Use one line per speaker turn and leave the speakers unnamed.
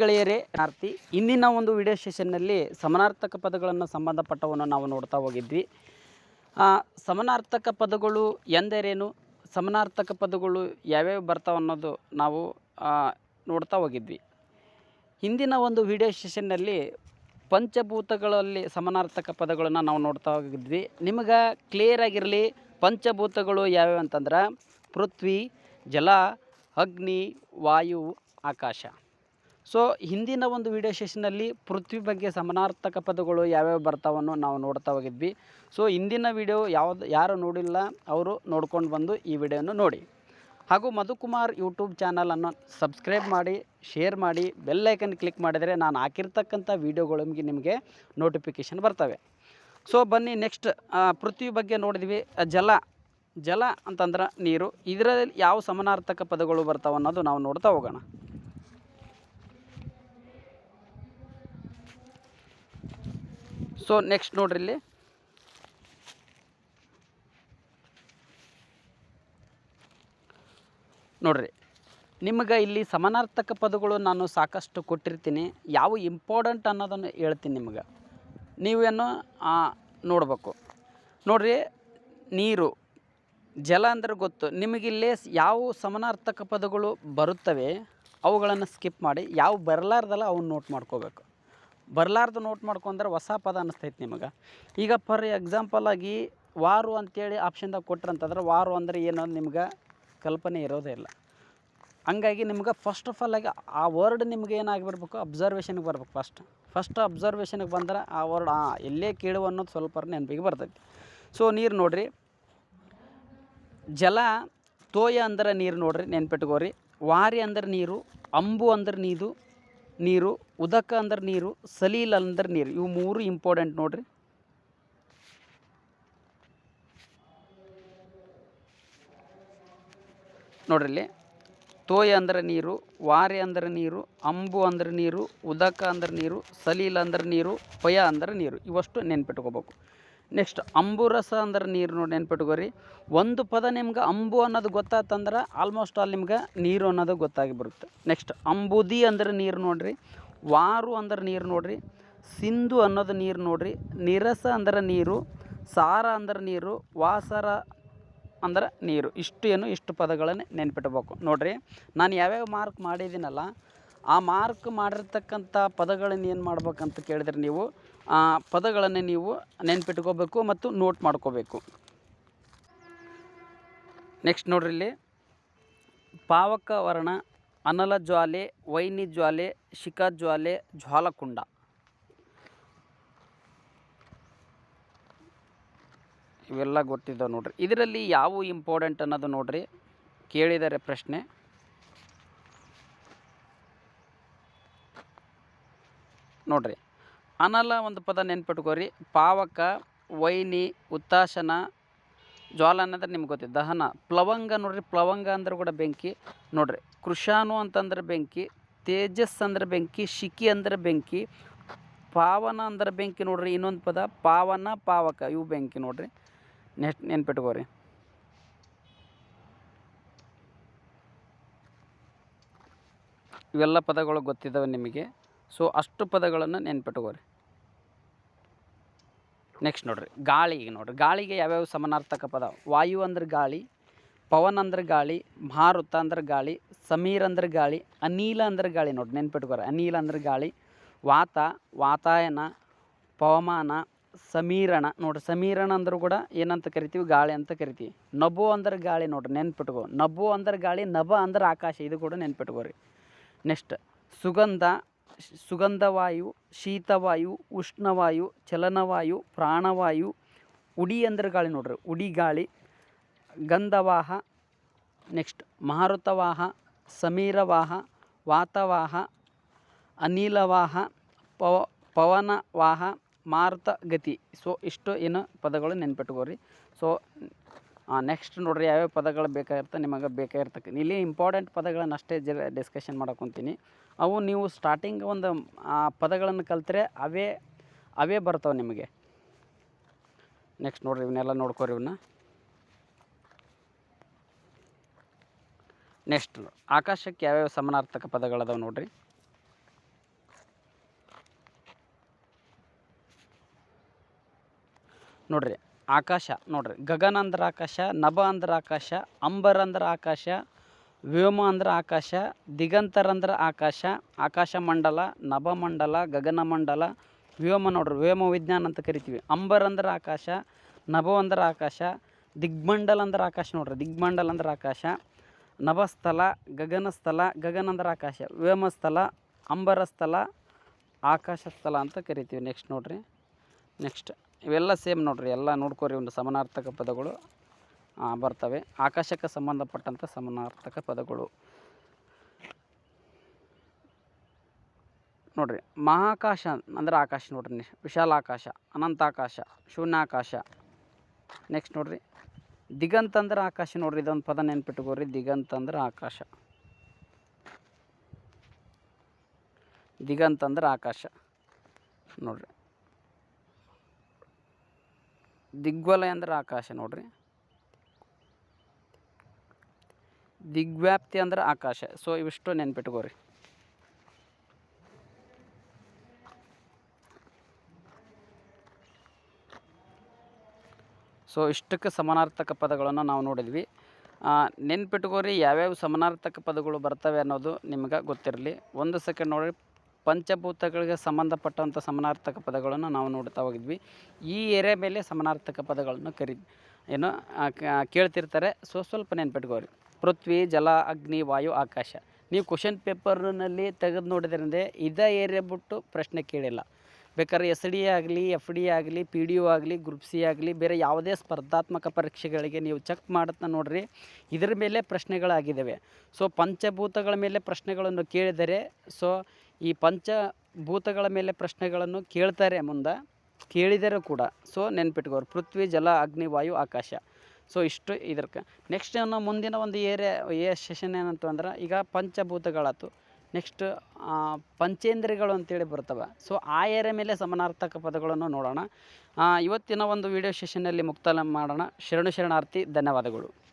ಗೆಳೆಯರೇ ಆರ್ತಿ ಇಂದಿನ ಒಂದು ವಿಡಿಯೋ ಸೆಷನ್ನಲ್ಲಿ ಸಮನಾರ್ಥಕ ಪದಗಳನ್ನು ಸಂಬಂಧಪಟ್ಟವನ್ನು ನಾವು ನೋಡ್ತಾ ಹೋಗಿದ್ವಿ. ಸಮನಾರ್ಥಕ ಪದಗಳು ಎಂದರೇನು? ಸಮನಾರ್ಥಕ ಪದಗಳು ಯಾವ್ಯಾವ ಬರ್ತಾವೆ ಅನ್ನೋದು ನಾವು ನೋಡ್ತಾ ಹೋಗಿದ್ವಿ. ಹಿಂದಿನ ಒಂದು ವಿಡಿಯೋ ಸೆಷನ್ನಲ್ಲಿ ಪಂಚಭೂತಗಳಲ್ಲಿ ಸಮನಾರ್ಥಕ ಪದಗಳನ್ನು ನಾವು ನೋಡ್ತಾ ಹೋಗಿದ್ವಿ. ನಿಮಗೆ ಕ್ಲಿಯರ್ ಆಗಿರಲಿ, ಪಂಚಭೂತಗಳು ಯಾವ್ಯಾವ ಅಂತಂದ್ರೆ? ಪೃಥ್ವಿ, ಜಲ, ಅಗ್ನಿ, ವಾಯು, ಆಕಾಶ. ಸೊ ಹಿಂದಿನ ಒಂದು ವಿಡಿಯೋ ಸೆಷನಲ್ಲಿ ಪೃಥ್ವಿ ಬಗ್ಗೆ ಸಮಾನಾರ್ಥಕ ಪದಗಳು ಯಾವ್ಯಾವ ಬರ್ತಾವನ್ನು ನಾವು ನೋಡ್ತಾ ಹೋಗಿದ್ವಿ. ಸೊ ಹಿಂದಿನ ವಿಡಿಯೋ ಯಾವ್ದು, ಯಾರು ನೋಡಿಲ್ಲ ಅವರು ನೋಡ್ಕೊಂಡು ಬಂದು ಈ ವಿಡಿಯೋನ ನೋಡಿ. ಹಾಗೂ ಮಧುಕುಮಾರ್ ಯೂಟ್ಯೂಬ್ ಚಾನಲನ್ನು ಸಬ್ಸ್ಕ್ರೈಬ್ ಮಾಡಿ ಶೇರ್ ಮಾಡಿ ಬೆಲ್ಲೈಕನ್ ಕ್ಲಿಕ್ ಮಾಡಿದರೆ ನಾನು ಹಾಕಿರ್ತಕ್ಕಂಥ ವೀಡಿಯೋಗಳು ನಿಮಗೆ ನಿಮಗೆ ನೋಟಿಫಿಕೇಷನ್ ಬರ್ತವೆ. ಸೊ ಬನ್ನಿ ನೆಕ್ಸ್ಟ್ ಪೃಥ್ವಿ ಬಗ್ಗೆ ನೋಡಿದ್ವಿ. ಜಲ ಜಲ ಅಂತಂದ್ರೆ ನೀರು. ಇದರಲ್ಲಿ ಯಾವ ಸಮಾನಾರ್ಥಕ ಪದಗಳು ಬರ್ತಾವೆ ಅನ್ನೋದು ನಾವು ನೋಡ್ತಾ ಹೋಗೋಣ. ಸೊ ನೆಕ್ಸ್ಟ್ ನೋಡ್ರಿ ಇಲ್ಲಿ. ನೋಡ್ರಿ, ನಿಮಗೆ ಇಲ್ಲಿ ಸಮಾನಾರ್ಥಕ ಪದಗಳು ನಾನು ಸಾಕಷ್ಟು ಕೊಟ್ಟಿರ್ತೀನಿ. ಯಾವ ಇಂಪಾರ್ಟೆಂಟ್ ಅನ್ನೋದನ್ನು ಹೇಳ್ತೀನಿ ನಿಮಗೆ. ನೀವೇನು ನೋಡಬೇಕು. ನೋಡ್ರಿ, ನೀರು, ಜಲ ಅಂದ್ರೆ ಗೊತ್ತು. ನಿಮಗಿಲ್ಲಿ ಯಾವ ಸಮಾನಾರ್ಥಕ ಪದಗಳು ಬರುತ್ತವೆ, ಅವುಗಳನ್ನು ಸ್ಕಿಪ್ ಮಾಡಿ. ಯಾವ ಬರಲಾರ್ದಲ್ಲ ಅವನ್ನ ನೋಟ್ ಮಾಡ್ಕೋಬೇಕು. ಬರಲಾರ್ದು ನೋಟ್ ಮಾಡ್ಕೊಂಡ್ರೆ ಹೊಸ ಪದ ಅನ್ನಿಸ್ತೈತೆ ನಿಮಗೆ. ಈಗ ಫಾರ್ ಎಕ್ಸಾಂಪಲ್ ಆಗಿ ವಾರು ಅಂತೇಳಿ ಆಪ್ಷನ್ದಾಗ ಕೊಟ್ರಂತಂದ್ರೆ ವಾರು ಅಂದ್ರೆ ಏನು ನಿಮ್ಗೆ ಕಲ್ಪನೆ ಇರೋದೇ ಇಲ್ಲ. ಹಂಗಾಗಿ ನಿಮ್ಗೆ ಫಸ್ಟ್ ಆಫ್ ಆಲ್ ಆಗಿ ಆ ವರ್ಡ್ ನಿಮ್ಗೆ ಏನಾಗಿಬಿಡ್ಬೇಕು? ಅಬ್ಸರ್ವೇಷನ್ಗೆ ಬರ್ಬೇಕು ಫಸ್ಟ್ ಫಸ್ಟ್ ಅಬ್ಸರ್ವೇಷನ್ಗೆ ಬಂದ್ರೆ ಆ ವರ್ಡ್ ಆ ಎಲ್ಲೇ ಕೇಳುವ ಅನ್ನೋದು ಸ್ವಲ್ಪ ನೆನಪಿಗೆ ಬರ್ತೈತಿ. ಸೊ ನೀರು ನೋಡ್ರಿ. ಜಲ, ತೋಯ ಅಂದ್ರೆ ನೀರು ನೋಡ್ರಿ ನೆನ್ಪಿಟ್ಕೋರಿ. ವಾರಿ ಅಂದ್ರೆ ನೀರು, ಅಂಬು ಅಂದ್ರೆ ನೀರು ನೀರು, ಉದಕ ಅಂದ್ರೆ ನೀರು, ಸಲೀಲ್ ಅಂದ್ರೆ ನೀರು. ಇವು ಮೂರು ಇಂಪಾರ್ಟೆಂಟ್ ನೋಡ್ರಿ. ನೋಡ್ರಿ ತೋಯ ಅಂದ್ರೆ ನೀರು, ವಾರೆ ಅಂದ್ರೆ ನೀರು, ಅಂಬು ಅಂದ್ರೆ ನೀರು, ಉದಕ ಅಂದ್ರೆ ನೀರು, ಸಲೀಲ್ ಅಂದ್ರೆ ನೀರು, ಪಯ ಅಂದ್ರೆ ನೀರು. ಇವಷ್ಟು ನೆನ್ಪಿಟ್ಕೋಬೇಕು. ನೆಕ್ಸ್ಟ್ ಅಂಬುರಸ ಅಂದ್ರೆ ನೀರು ನೋಡಿ ನೆನ್ಪಿಟ್ಕೋರಿ. ಒಂದು ಪದ ನಿಮ್ಗೆ ಅಂಬು ಅನ್ನೋದು ಗೊತ್ತಾತಂದ್ರೆ ಆಲ್ಮೋಸ್ಟ್ ಆಲ್ ನಿಮ್ಗೆ ನೀರು ಅನ್ನೋದು ಗೊತ್ತಾಗಿ ಬರುತ್ತೆ. ನೆಕ್ಸ್ಟ್ ಅಂಬುದಿ ಅಂದ್ರೆ ನೀರು ನೋಡಿರಿ. ವಾರು ಅಂದ್ರೆ ನೀರು ನೋಡಿರಿ. ಸಿಂಧು ಅನ್ನೋದು ನೀರು ನೋಡ್ರಿ. ನಿರಸ ಅಂದ್ರೆ ನೀರು. ಸಾರ ಅಂದ್ರೆ ನೀರು. ವಾಸರ ಅಂದ್ರೆ ನೀರು. ಇಷ್ಟು ಏನು, ಇಷ್ಟು ಪದಗಳನ್ನು ನೆನ್ಪಿಟ್ಬೇಕು. ನೋಡಿರಿ, ನಾನು ಯಾವ್ಯಾವ ಮಾರ್ಕ್ ಮಾಡಿದ್ದೀನಲ್ಲ, ಆ ಮಾರ್ಕ್ ಮಾಡಿರ್ತಕ್ಕಂಥ ಪದಗಳನ್ನು ಏನು ಮಾಡ್ಬೇಕಂತ ಕೇಳಿದ್ರೆ ನೀವು? ಪದಗಳನ್ನು ನೀವು ನೆನ್ಪಿಟ್ಕೋಬೇಕು ಮತ್ತು ನೋಟ್ ಮಾಡ್ಕೋಬೇಕು. ನೆಕ್ಸ್ಟ್ ನೋಡ್ರಿ ಇಲ್ಲಿ. ಪಾವಕ ವರ್ಣ ಅನಲ ಜ್ವಾಲೆ, ವೈನಿ ಜ್ವಾಲೆ, ಶಿಖಾ ಜ್ವಾಲೆ, ಜ್ವಾಲಕುಂಡ. ಇವೆಲ್ಲ ಗೊತ್ತಿದ್ದಾವೆ ನೋಡ್ರಿ. ಇದರಲ್ಲಿ ಯಾವ ಇಂಪಾರ್ಟೆಂಟ್ ಅನ್ನೋದು ನೋಡ್ರಿ. ಕೇಳಿದರೆ ಪ್ರಶ್ನೆ. ನೋಡ್ರಿ. ಅನಲ ಒಂದು ಪದ ನೆನ್ಪಿಟ್ಕೋರಿ. ಪಾವಕ, ವೈನಿ, ಉತ್ತಾಶನ ಜ್ವಾಲ ಅನ್ನೋದ್ರೆ ನಿಮ್ಗೆ ಗೊತ್ತಿದೆ. ದಹನ. ಪ್ಲವಂಗ ನೋಡ್ರಿ, ಪ್ಲವಂಗ ಅಂದ್ರೆ ಕೂಡ ಬೆಂಕಿ. ನೋಡ್ರಿ ಕೃಷಾನು ಅಂತಂದ್ರೆ ಬೆಂಕಿ, ತೇಜಸ್ ಅಂದ್ರೆ ಬೆಂಕಿ, ಶಿಖಿ ಅಂದ್ರೆ ಬೆಂಕಿ, ಪಾವನ ಅಂದ್ರೆ ಬೆಂಕಿ ನೋಡ್ರಿ, ಇನ್ನೊಂದು ಪದ, ಪಾವನ, ಪಾವಕ, ಇವು ಬೆಂಕಿ ನೋಡ್ರಿ. ನೆಕ್ಸ್ಟ್ ನೆನ್ಪಿಟ್ಕೋರಿ. ಇವೆಲ್ಲ ಪದಗಳು ಗೊತ್ತಿದ್ದಾವೆ ನಿಮಗೆ. ಸೊ ಅಷ್ಟು ಪದಗಳನ್ನು ನೆನ್ಪಿಟ್ಕೋರಿ ನೆಕ್ಸ್ಟ್ ನೋಡ್ರಿ ಗಾಳಿಗೆ ನೋಡ್ರಿ. ಗಾಳಿಗೆ ಯಾವ್ಯಾವ ಸಮಾನಾರ್ಥಕ ಪದ? ವಾಯು ಅಂದ್ರೆ ಗಾಳಿ, ಪವನ್ ಅಂದ್ರೆ ಗಾಳಿ, ಮಾರುತ ಅಂದ್ರೆ ಗಾಳಿ, ಸಮೀರ್ ಅಂದ್ರೆ ಗಾಳಿ, ಅನಿಲ ಅಂದ್ರೆ ಗಾಳಿ ನೋಡ್ರಿ ನೆನ್ಪಿಟ್ಕೋರಿ ಅನಿಲ ಅಂದ್ರೆ ಗಾಳಿ, ವಾತ, ವಾತಾಯನ ಪವಮಾನ ಸಮೀರಣ ನೋಡ್ರಿ. ಸಮೀರಣ ಅಂದರೂ ಕೂಡ ಏನಂತ ಕರಿತೀವಿ? ಗಾಳಿ ಅಂತ ಕರಿತೀವಿ. ನಭು ಅಂದ್ರೆ ಗಾಳಿ ನೋಡ್ರಿ, ನೆನ್ಪಿಟ್ಕೋ. ನಭು ಅಂದ್ರೆ ಗಾಳಿ ನಬ ಅಂದ್ರೆ ಆಕಾಶ. ಇದು ಕೂಡ ನೆನ್ಪಿಟ್ಕೋರಿ ನೆಕ್ಸ್ಟ್ ಸುಗಂಧ ಸುಗಂಧವಾಯು, ಶೀತವಾಯು, ಉಷ್ಣವಾಯು, ಚಲನವಾಯು, ಪ್ರಾಣವಾಯು, ಉಡಿ ಅಂದ್ರೆ ಗಾಳಿ ನೋಡ್ರಿ. ಉಡಿ ಗಾಳಿ, ಗಂಧವಾಹ ನೆಕ್ಸ್ಟ್ ಮಾರುತವಾಹ ಸಮೀರವಾಹ, ವಾತವಾಹ, ಅನಿಲವಾಹ, ಪವ, ಪವನವಾಹ ಮಾರುತ ಗತಿ ಸೊ ಇಷ್ಟು ಏನು ಪದಗಳು ನೆನ್ಪಿಟ್ಕೋರಿ ಸೊ ನೆಕ್ಸ್ಟ್ ನೋಡ್ರಿ ಯಾವ್ಯಾವ ಪದಗಳು ಬೇಕಾಗಿರ್ತ ನಿಮಗೆ ಬೇಕಾಗಿರ್ತಕ್ಕ ಇಲ್ಲಿ ಇಂಪಾರ್ಟೆಂಟ್ ಪದಗಳನ್ನು ಅಷ್ಟೇ ಜರ ಡಿಸ್ಕಷನ್ ಮಾಡ್ಕೊತೀನಿ ಅವು ನೀವು ಸ್ಟಾರ್ಟಿಂಗ್ ಒಂದು ಪದಗಳನ್ನು ಕಲ್ತರೆ ಅವೇ ಅವೇ ಬರ್ತವೆ ನಿಮಗೆ. ನೆಕ್ಸ್ಟ್ ನೋಡ್ರಿ ಇವನ್ನೆಲ್ಲ ನೋಡ್ಕೋರಿ ಇವನ್ನ. ನೆಕ್ಸ್ಟ್ ಆಕಾಶಕ್ಕೆ ಯಾವ್ಯಾವ ಸಮಾನಾರ್ಥಕ ಪದಗಳದಾವೆ ನೋಡ್ರಿ. ನೋಡ್ರಿ ಆಕಾಶ ನೋಡ್ರಿ. ಗಗನ ಅಂದ್ರೆ ಆಕಾಶ, ನಭ ಅಂದ್ರೆ ಆಕಾಶ, ಅಂಬರ ಅಂದ್ರೆ ಆಕಾಶ, ವ್ಯೋಮ ಅಂದ್ರೆ ಆಕಾಶ, ದಿಗಂತರ ಅಂದ್ರೆ ಆಕಾಶ ಆಕಾಶ ಮಂಡಲ ನಭಮಂಡಲ ಗಗನ ಮಂಡಲ, ವ್ಯೋಮ ನೋಡ್ರಿ. ವ್ಯೋಮ ವಿಜ್ಞಾನ ಅಂತ ಕರಿತೀವಿ. ಅಂಬರ್ ಅಂದ್ರೆ ಆಕಾಶ, ನಭ ಅಂದ್ರೆ ಆಕಾಶ, ದಿಗ್ಮಂಡಲ ಅಂದ್ರೆ ಆಕಾಶ ನೋಡ್ರಿ. ದಿಗ್ಮಂಡಲ ಅಂದ್ರೆ ಆಕಾಶ ನಭಸ್ಥಲ ಗಗನಸ್ಥಲ ಗಗನ ಅಂದ್ರೆ ಆಕಾಶ ವ್ಯೋಮಸ್ಥಲ ಅಂಬರಸ್ಥಲ ಆಕಾಶ ಸ್ಥಲ ಅಂತ ಕರಿತೀವಿ. ನೆಕ್ಸ್ಟ್ ನೋಡ್ರಿ. ನೆಕ್ಸ್ಟ್ ಇವೆಲ್ಲ ಸೇಮ್ ನೋಡ್ರಿ, ಎಲ್ಲ ನೋಡ್ಕೊರಿ ಒಂದು ಸಮಾನಾರ್ಥಕ ಪದಗಳು ಬರ್ತವೆ. ಆಕಾಶಕ್ಕೆ ಸಂಬಂಧಪಟ್ಟಂಥ ಸಮಾನಾರ್ಥಕ ಪದಗಳು. ನೋಡ್ರಿ, ಮಹಾಕಾಶ ಅಂದ್ರೆ ಆಕಾಶ ನೋಡ್ರಿ ಅನಂತ ವಿಶಾಲಾಕಾಶ, ಅನಂತಾಕಾಶ, ಶೂನ್ಯಾಕಾಶ. ನೆಕ್ಸ್ಟ್ ನೋಡ್ರಿ, ದಿಗಂತ ಅಂದ್ರೆ ಆಕಾಶ ನೋಡ್ರಿ, ಇದೊಂದು ಪದ ನೆನ್ಪಿಟ್ಕೋರಿ, ದಿಗಂತ ಅಂದ್ರೆ ಆಕಾಶ. ದಿಗಂತ ಅಂದ್ರೆ ಆಕಾಶ. ನೋಡ್ರಿ ದಿಗ್ವಲಯ ಅಂದ್ರೆ ಆಕಾಶ ನೋಡ್ರಿ. ದಿಗ್ವ್ಯಾಪ್ತಿ ಅಂದ್ರೆ ಆಕಾಶ. ಸೊ ಇವಿಷ್ಟು ನೆನ್ಪಿಟ್ಕೋರಿ. ಸೊ ಇಷ್ಟಕ್ಕೆ ಸಮಾನಾರ್ಥಕ ಪದಗಳನ್ನು ನಾವು ನೋಡಿದ್ವಿ. ನೆನ್ಪಿಟ್ಕೋರಿ ಯಾವ್ಯಾವ ಸಮಾನಾರ್ಥಕ ಪದಗಳು ಬರ್ತವೆ ಅನ್ನೋದು ನಿಮ್ಗೆ ಗೊತ್ತಿರಲಿ. ಒಂದು ಸೆಕೆಂಡ್ ನೋಡಿ ಪಂಚಭೂತಗಳಿಗೆ ಸಂಬಂಧಪಟ್ಟಂಥ ಸಮಾನಾರ್ಥಕ ಪದಗಳನ್ನು ನಾವು ನೋಡ್ತಾ ಹೋಗಿದ್ವಿ. ಈ ಏರಿಯಾ ಮೇಲೆ ಸಮಾನಾರ್ಥಕ ಪದಗಳನ್ನು ಕರಿ, ಏನು ಕೇಳ್ತಿರ್ತಾರೆ. ಸೊ, ಸ್ವಲ್ಪ ನೆನ್ಪಿಟ್ಕೋರಿ ಪೃಥ್ವಿ, ಜಲ, ಅಗ್ನಿ, ವಾಯು, ಆಕಾಶ. ನೀವು ಕ್ವಶನ್ ಪೇಪರ್ನಲ್ಲಿ ತೆಗೆದು ನೋಡಿದ್ರಿಂದ ಇದೇ ಏರಿಯಾ ಬಿಟ್ಟು ಪ್ರಶ್ನೆ ಕೇಳಿಲ್ಲ. ಬೇಕಾದ್ರೆ ಎಸ್ ಡಿ ಆಗಲಿ, ಎಫ್ ಡಿ ಆಗಲಿ, ಪಿ ಡಿ ಒ ಆಗಲಿ, ಗ್ರೂಪ್ ಸಿ ಆಗಲಿ, ಬೇರೆ ಯಾವುದೇ ಸ್ಪರ್ಧಾತ್ಮಕ ಪರೀಕ್ಷೆಗಳಿಗೆ ನೀವು ಚೆಕ್ ಮಾಡುತ್ತಾ ನೋಡ್ರಿ. ಇದರ ಮೇಲೆ ಪ್ರಶ್ನೆಗಳಾಗಿದ್ದಾವೆ ಸೊ, ಪಂಚಭೂತಗಳ ಮೇಲೆ ಪ್ರಶ್ನೆಗಳನ್ನು ಕೇಳಿದರೆ, ಸೊ ಈ ಪಂಚಭೂತಗಳ ಮೇಲೆ ಪ್ರಶ್ನೆಗಳನ್ನು ಕೇಳ್ತಾರೆ ಮುಂದೆ, ಕೇಳಿದರೆ ಕೂಡ. ಸೊ ನೆನ್ಪಿಟ್ಕೋರು ಪೃಥ್ವಿ, ಜಲ, ಅಗ್ನಿ, ವಾಯು, ಆಕಾಶ. ಸೊ ಇಷ್ಟು ಇದಕ್ಕೆ ನೆಕ್ಸ್ಟ್ ನಾವು ಮುಂದಿನ ಒಂದು ಏರಿಯಾ, ಏ ಸೆಷನ್ ಏನಂತ ಅಂದ್ರೆ, ಈಗ ಪಂಚಭೂತಗಳಾಯ್ತು ನೆಕ್ಸ್ಟ್ ಪಂಚೇಂದ್ರಿಯಗಳು ಅಂತೇಳಿ ಬರ್ತವೆ. ಸೊ ಆ ಏರಿಯಾ ಮೇಲೆ ಸಮಾನಾರ್ಥಕ ಪದಗಳನ್ನು ನೋಡೋಣ. ಇವತ್ತಿನ ಒಂದು ವಿಡಿಯೋ ಸೆಷನ್ನಲ್ಲಿ ಮುಕ್ತಾಯ ಮಾಡೋಣ. ಶರಣು, ಶರಣಾರ್ಥಿ, ಧನ್ಯವಾದಗಳು.